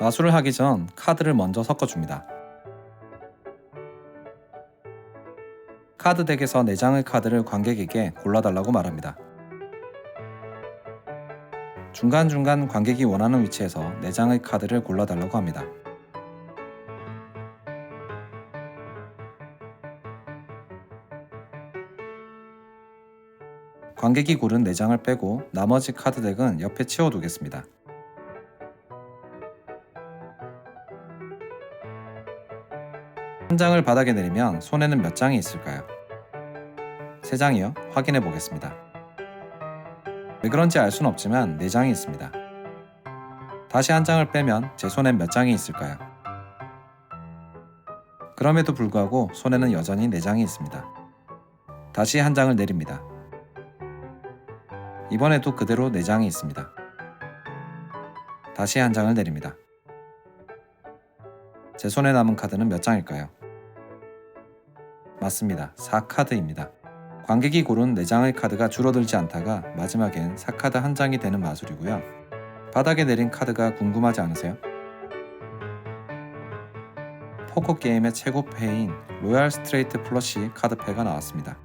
마술을 하기 전 카드를 먼저 섞어줍니다. 카드 덱에서 4장의 카드를 관객에게 골라달라고 말합니다. 중간중간 관객이 원하는 위치에서 4장의 카드를 골라달라고 합니다. 관객이 고른 4장을 빼고 나머지 카드 덱은 옆에 치워두겠습니다. 한 장을 바닥에 내리면 손에는 몇 장이 있을까요? 세 장이요? 확인해 보겠습니다. 왜 그런지 알순 없지만 네 장이 있습니다. 다시 한 장을 빼면 제 손엔 몇 장이 있을까요? 그럼에도 불구하고 손에는 여전히 네 장이 있습니다. 다시 한 장을 내립니다. 이번에도 그대로 네 장이 있습니다. 다시 한 장을 내립니다. 제 손에 남은 카드는 몇 장일까요? 맞습니다. 4카드입니다. 관객이 고른 4장의 카드가 줄어들지 않다가 마지막엔 4카드 한 장이 되는 마술이고요. 바닥에 내린 카드가 궁금하지 않으세요? 포커 게임의 최고 패인 로얄 스트레이트 플러시 카드패가 나왔습니다.